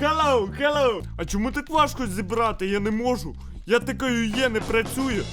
Hello, hello! А чому так важко зібрати? Я не можу. Я такою є, не працюю.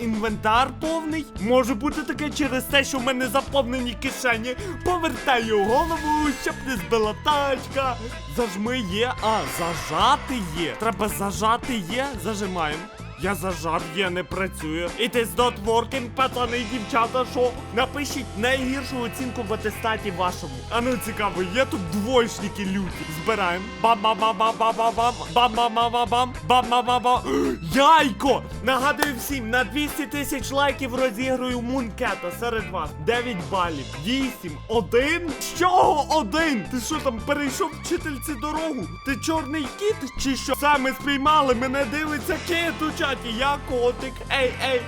Інвентар повний. Може бути таке через те, що в мене заповнені кишені. Повертаю голову, щоб не збила тачка. Зажми є. А, зажати є. Треба зажати є. Зажимаємо. Я зажав, є, не працює. It is not working, пацани дівчата, що? Напишіть найгіршу оцінку в атестаті вашому. А ну цікаво, є тут двоєчники люті. Збираємо. Бам-бам-бам-бам-бам-бам. Бам-бам-бам-бам-бам. Бам-бам-бам-бам. Яйко! Нагадую всім, на 200 тисяч лайків розіграю мункета серед вас. 9 балів. 8. 1. З чого один? Ти що там перейшов вчительці дорогу? Ти чорний кіт чи що? Саме спіймали, мене дивиться кіт у чаті. Я котик. Ей, ей.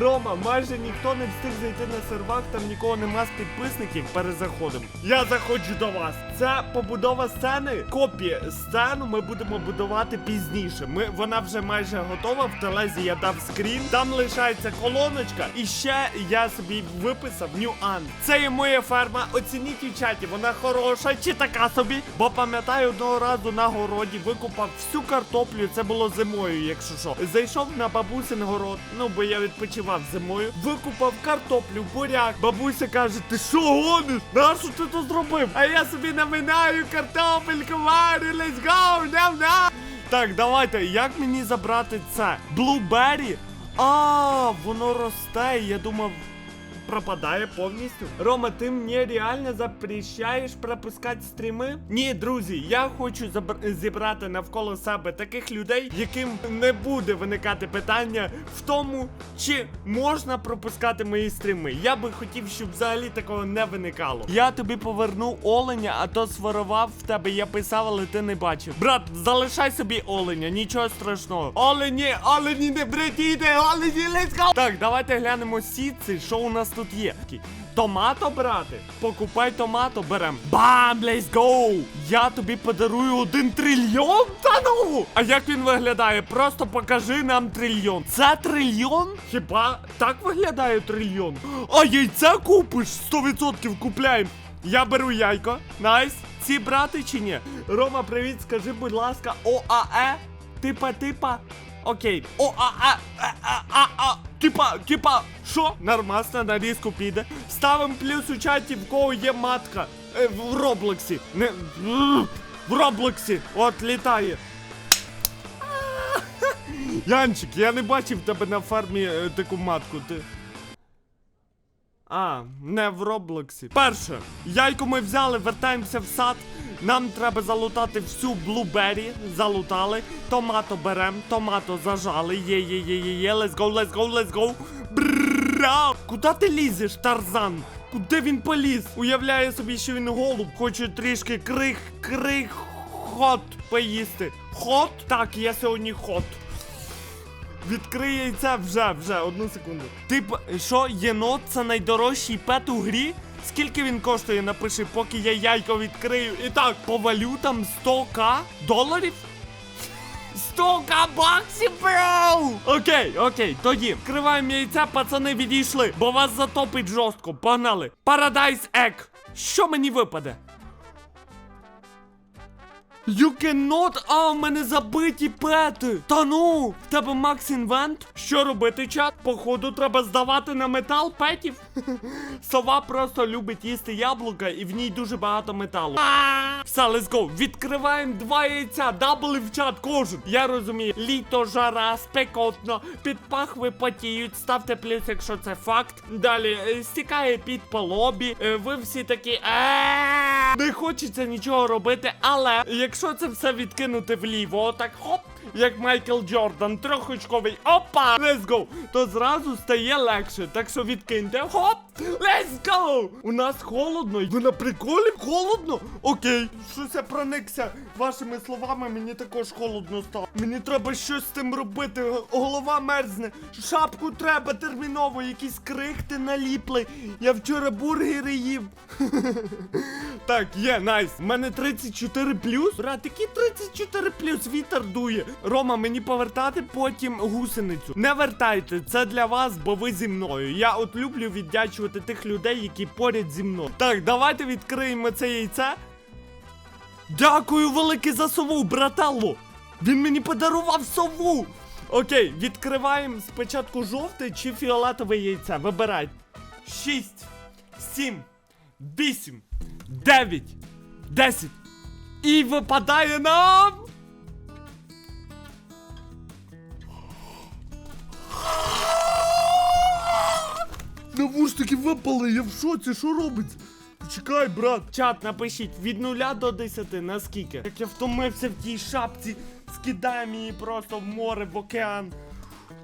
Рома, майже ніхто не встиг зайти на сервак, там нікого нема з підписників. Перезаходимо. Я заходжу до вас. Це побудова сцени. Копія сцену ми будемо будувати пізніше. Ми вона вже майже готова. В телезі я дав скрін. Там лишається колоночка. І ще я собі виписав нюанс. Це є моя ферма. Оцініть у чаті. Вона хороша чи така собі. Бо пам'ятаю, одного разу на городі викупав всю картоплю. Це було зимою, якщо що. Зайшов на бабусин город. Ну бо я відпочивав зимою. Викупав картоплю, буряк. Бабуся каже: ти що гониш? Нащо ти то зробив? А я собі наминаю картопельку, варю, let's go, ням ням Так, давайте, як мені забрати це? Блубері? А, воно росте. Я думав. Пропадає повністю. Рома, ти мені реально запрещаєш пропускати стріми? Ні, друзі, я хочу забр- зібрати навколо себе таких людей, яким не буде виникати питання в тому, чи можна пропускати мої стріми. Я би хотів, щоб взагалі такого не виникало. Я тобі поверну оленя, а то сварував в тебе. Я писав, але ти не бачив. Брат, залишай собі оленя, нічого страшного. Олені, олені, не бретіте, олені, let's go! Так, давайте глянемо сітці, що у нас тут є. Томато брати? Покупай томато, берем. Бам, let's go! Я тобі подарую один трильйон? Та ну! А як він виглядає? Просто покажи нам трильйон. Це трильйон? Хіба так виглядає трильйон? А яйця купиш? 100% купляємо. Я беру яйко. Найс. Ці брати чи ні? Рома, привіт, скажи, будь ласка, ОАЕ? Типа, типа. Окей. О, а, а, а, а, а, а. Типа, типа, що? Нормас на різку піде. Ставим плюс у чаті, в кого є матка. Е, в Роблоксі. Не. В Роблоксі. От літає. Янчик, я не бачив тебе на фермі е, таку матку. Ти. А, не в Роблоксі. Перше, яйко ми взяли, вертаємося в сад. Нам треба залутати всю блубері. Залутали. Томато берем, томато зажали. Є, є, є, є, є. Let's go, let's go, let's go. Бра! Куди ти лізеш, Тарзан? Куди він поліз? Уявляє собі, що він голуб, хоче трішки крих, крих, хот поїсти. Хот? Так, я сьогодні хот. Відкриє яйце вже, вже, одну секунду. Тип, що, єнот це найдорожчий пет у грі? Скільки він коштує, напиши, поки я яйко відкрию. І так, по валютам 100к доларів? 100к баксів, бро! Окей, окей, тоді вкриваємо яйця, пацани відійшли, бо вас затопить жорстко. Погнали. Paradise Egg. Що мені випаде? You cannot... А, в мене забиті пети. Та ну, в тебе Макс Інвент? Що робити, чат? Походу, треба здавати на метал петів. Сова просто любить їсти яблука, і в ній дуже багато металу. Все, let's go. Відкриваємо два яйця, дабли в чат кожен. Я розумію, літо, жара, спекотно, під пахви потіють. Ставте плюс, якщо це факт. Далі е, стікає під по лобі. Е, Ви всі такі. Не хочеться нічого робити, але якщо це все відкинути вліво, отак хоп. Як Майкл Джордан, трьохочковий, опа! Let's go! То зразу стає легше. Так що відкиньте. Хоп! Let's go! У нас холодно. Ви на приколі? Холодно? Окей. Щось я проникся вашими словами, мені також холодно стало. Мені треба щось з тим робити. Голова мерзне. Шапку треба терміново, якісь крихти наліпли. Я вчора бургери їв. Так, є, найс. У мене 34 плюс. Брат, які 34 плюс вітер дує. Рома, мені повертати потім гусеницю. Не вертайте, це для вас, бо ви зі мною. Я от люблю віддячувати тих людей, які поряд зі мною. Так, давайте відкриємо це яйце. Дякую велике за сову, брателло! Він мені подарував сову! Окей, відкриваємо спочатку жовте чи фіолетове яйце. Вибирай. 6, 7, 8, 9, 10. І випадає нам. Навушники випали, я в шоці, що робиться? Почекай, брат. Чат, напишіть від 0 до 10 наскільки. Як я втомився в тій шапці, скидаємо її просто в море, в океан.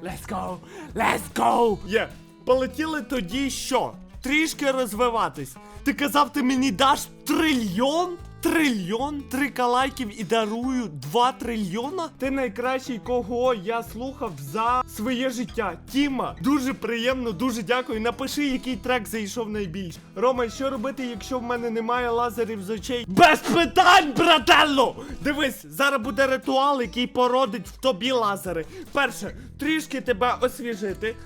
Let's go! Let's go! Є. Полетіли тоді що? Трішки розвиватись. Ти казав, ти мені даш трильйон? Трильйон? Трика лайків і дарую 2 трильйона? Ти найкращий, кого я слухав за своє життя. Тіма, дуже приємно, дуже дякую. Напиши, який трек зайшов найбільш. Рома, що робити, якщо в мене немає лазерів з очей? Без питань, брателло! Дивись, зараз буде ритуал, який породить в тобі лазери. Перше, трішки тебе освіжити.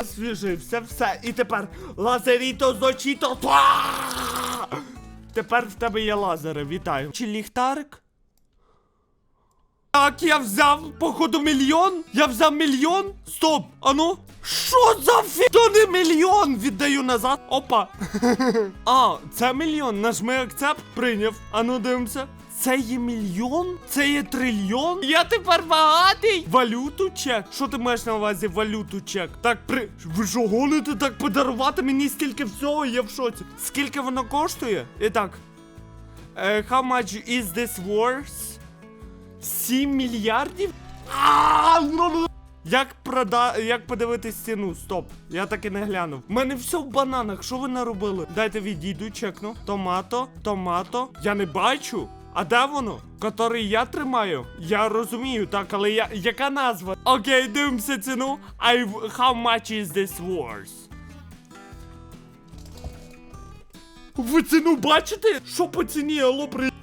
Освіжився, все. І тепер лазеріто з очіто. Тва! Тепер в тебе є лазери, вітаю. Чи ліхтарик? Так, я взяв, походу, мільйон. Я взяв мільйон. Стоп, ану. Що за фі... То не мільйон віддаю назад. Опа. а, це мільйон. Нажми акцепт, прийняв. Ану, дивимося. Це є мільйон? Це є трильйон? Я тепер багатий! Валюту чек? Що ти маєш на увазі валюту чек? Так при. Ви що гоните так подарувати мені стільки всього? Я в шоці. Скільки воно коштує? І так. Е, how much is this worth? 7 мільярдів? Ну, ну. Як прода... Як подивитись ціну? Стоп, я так і не глянув. У мене все в бананах. Що ви наробили? Дайте відійду, чекну. Томато, томато. Я не бачу. А де воно? Котрий я тримаю? Я розумію, так, але я. Яка назва? Окей, дивимося ціну. I... How much is this worth? Ви ціну бачите? Що по ціні, алло, при...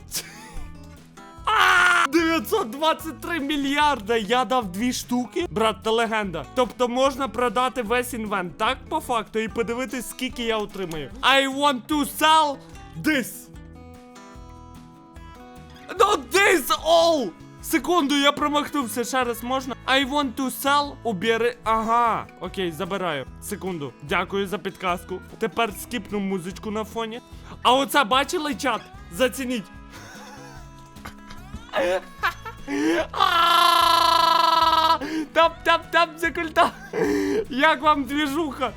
923 мільярда. Я дав дві штуки. Брат, та легенда. Тобто можна продати весь інвент, так по факту, і подивитись, скільки я отримаю. I want to sell this. No this all! Секунду, я промахнувся, ще раз можна. I want to sell. Убери. Ага. Окей, забираю. Секунду. Дякую за підказку. Тепер скіпну музичку на фоні. А оце бачили чат? Зацініть. Тап-тап-тап за культа. Як вам двіжуха?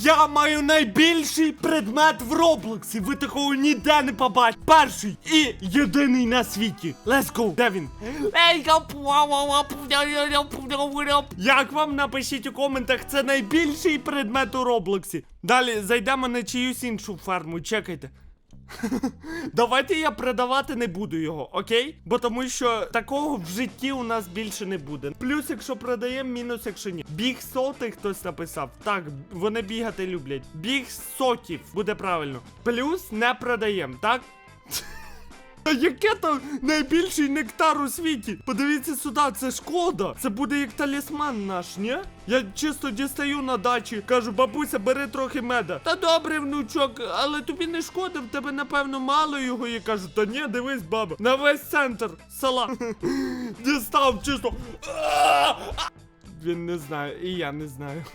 Я маю найбільший предмет в Роблоксі. Ви такого ніде не побачите. Перший і єдиний на світі. Let's go. Де він? Як вам напишіть у коментах, це найбільший предмет у Роблоксі. Далі зайдемо на чиюсь іншу ферму. Чекайте. Давайте я продавати не буду його, окей? Бо тому що такого в житті у нас більше не буде. Плюс, якщо продаємо, мінус, якщо ні. Біг соти хтось написав. Так, вони бігати люблять. Біг сотів буде правильно. Плюс не продаємо, так? Яке там найбільший нектар у світі? Подивіться сюди, це шкода. Це буде як талісман наш, ні? Я чисто дістаю на дачі, кажу, бабуся, бери трохи меда. Та добре, внучок, але тобі не шкода, в тебе напевно мало його. Я кажу, та ні, дивись, баба, на весь центр села. Дістав чисто. Він не знає, і я не знаю.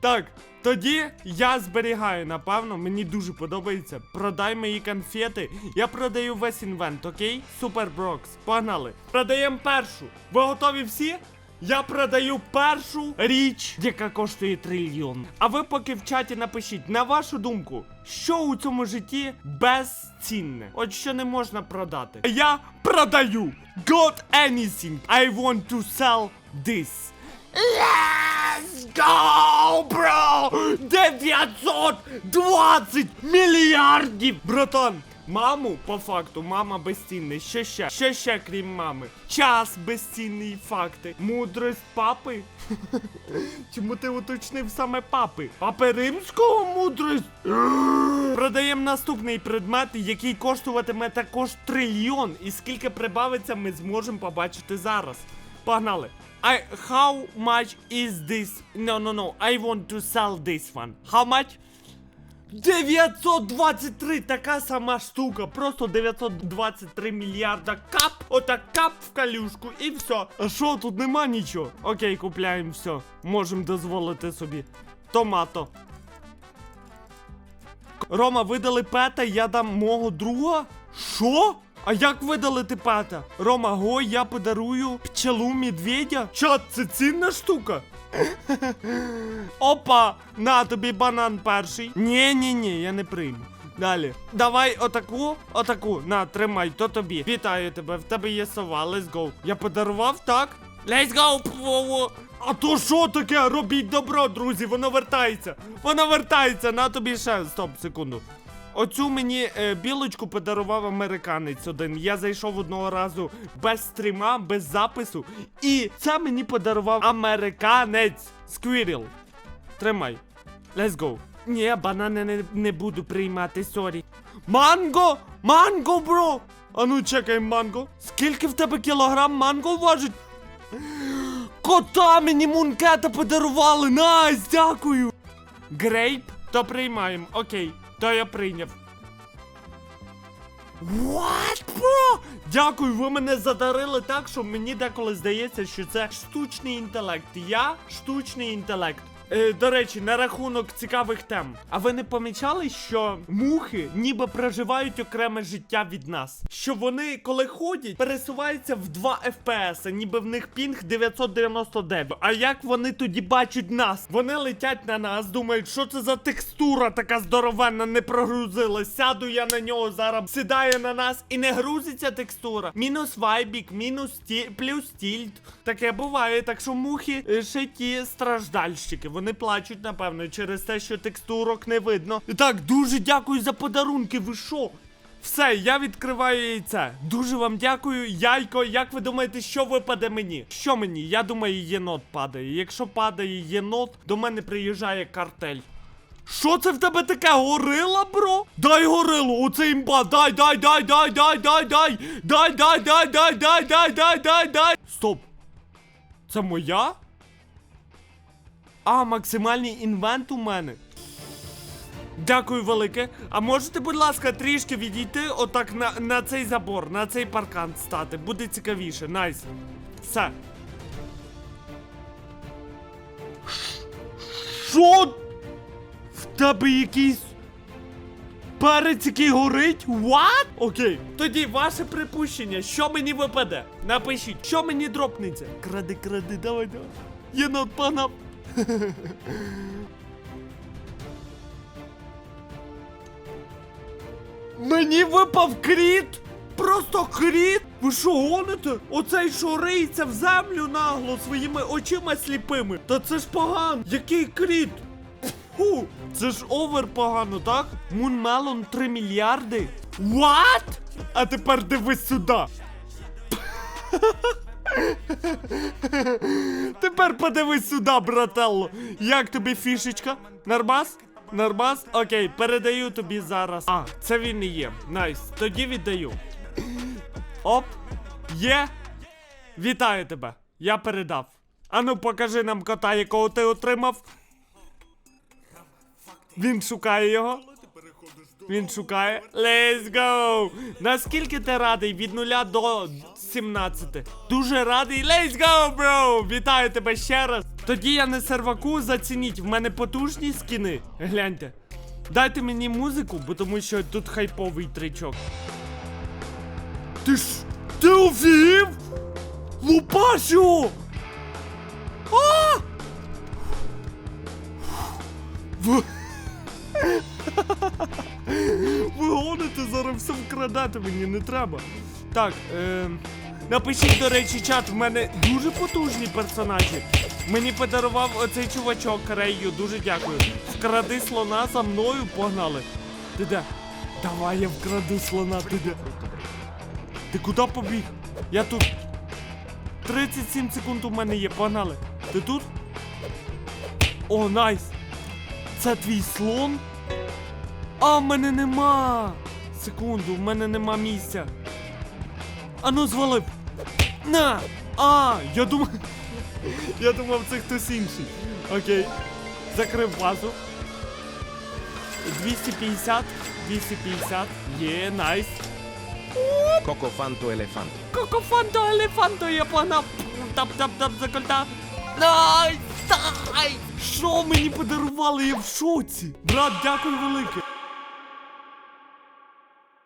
Так, тоді я зберігаю, напевно, мені дуже подобається. Продай мої конфети. Я продаю весь інвент, окей? Супер Брокс. Погнали. Продаємо першу. Ви готові всі? Я продаю першу річ, яка коштує трильйон. А ви поки в чаті напишіть, на вашу думку, що у цьому житті безцінне? От що не можна продати. Я продаю. Got anything. I want to sell this. Let's go, бро! 920 мільярдів! Братан, маму, по факту, мама безцінний. Що ще? Що ще, крім мами? Час безцінний факти. Мудрость папи? Чому ти уточнив саме папи? Папи римського мудрость? Продаємо наступний предмет, який коштуватиме також трильйон. І скільки прибавиться, ми зможемо побачити зараз. Погнали! I, how much is this? No, no, no. I want to sell this one. How much? 923 така сама штука. Просто 923 мільярда кап. Отак кап в калюшку і все. А що, тут нема нічого? Окей, купляємо все. Можемо дозволити собі. Томато. Рома, видали пета, я дам мого друга? Що? А як видалити пета? Рома, го, я подарую пчелу медведя? Чо, це цінна штука? Опа! На тобі банан перший. Ні, ні, ні, я не прийму. Далі. Давай отаку, отаку. На, тримай, то тобі. Вітаю тебе, в тебе є сова, let's go. Я подарував, так? Let's go! А то що таке? Робіть добро, друзі, воно вертається. Воно вертається, на тобі ще. Стоп, секунду. Оцю мені е, білочку подарував американець один. Я зайшов одного разу без стріма, без запису. І це мені подарував американець Сквіріл. Тримай. Let's go. Ні, банани не, не буду приймати, сорі. Манго! Манго, бро! Ану, чекай, манго. Скільки в тебе кілограм манго важить? Кота мені мункета подарували! Найс, дякую! Грейп? То приймаємо, окей, то я прийняв. What, bro? Дякую, ви мене задарили так, що мені деколи здається, що це штучний інтелект. Я штучний інтелект. Е, до речі, на рахунок цікавих тем. А ви не помічали, що мухи ніби проживають окреме життя від нас? Що вони, коли ходять, пересуваються в 2 FPS, ніби в них пінг 999. А як вони тоді бачать нас? Вони летять на нас, думають, що це за текстура така здоровенна, не прогрузилась. Сяду я на нього зараз, сідає на нас і не грузиться текстура. Мінус вайбік, мінус ті, плюс тільт. Таке буває, так що мухи е, ще ті страждальщики. Вони плачуть, напевно, через те, що текстурок не видно. І так, дуже дякую за подарунки. Ви що? Все, я відкриваю яйце. Дуже вам дякую. Яйко, як ви думаєте, що випаде мені? Що мені? Я думаю, єнот падає. Якщо падає єнот, до мене приїжджає картель. Що це в тебе таке? Горила, бро? Дай горилу, оце імба. Дай, дай, дай, дай, дай, дай, дай. Дай, дай, дай, дай, дай, дай, дай, дай, дай. Стоп. Це моя? А, максимальний інвент у мене. Дякую велике. А можете, будь ласка, трішки відійти отак на, на цей забор, на цей паркан стати. Буде цікавіше. Найс. Все. Що? В тебе якийсь перець, який горить? What? Окей. Тоді ваше припущення, що мені випаде? Напишіть, що мені дропнеться. Кради, кради, давай, давай. Єнот панав. Мені випав кріт! Просто кріт! Ви що гоните? Оцей що риється в землю нагло своїми очима сліпими. Та це ж погано! Який кріт? Фу, це ж овер погано, так? Мунмелон 3 мільярди? What? А тепер дивись сюди. Тепер подивись сюди, брателло. Як тобі фішечка? Нормас? Нормас? Окей, передаю тобі зараз. А, це він і є. Найс. Тоді віддаю. Оп. Є. Вітаю тебе. Я передав. Ану, покажи нам кота, якого ти отримав. Він шукає його. Він шукає. Let's go! Наскільки ти радий від 0 до 17? Дуже радий. Let's go, bro! Вітаю тебе ще раз. Тоді я не серваку, зацініть, в мене потужні скіни. Гляньте. Дайте мені музику, бо тому що тут хайповий тричок. Ти ж. Ти офігів? Лупашю! А! В... Ви гоните зараз все вкрадати мені не треба. Так, е, напишіть, до речі, чат, в мене дуже потужні персонажі. Мені подарував оцей чувачок Рейю, дуже дякую. Вкради слона за мною погнали. Ти де? Давай я вкраду слона, ти де? Ти куди побіг? Я тут. 37 секунд у мене є, погнали. Ти тут? О, найс! Це твій слон? А в мене нема. Секунду, в мене нема місця. Ану, звалив. На! А, я думав. Я думав, це хтось інший. Окей. Закрив базу. 250, 250, є, найс. Cocofanto elefante. Кокофанто, елефанто, я погнав. Тап-тап-тап закольта. Найс! Тай! Що мені подарували? Я в шоці. Брат, дякую велике.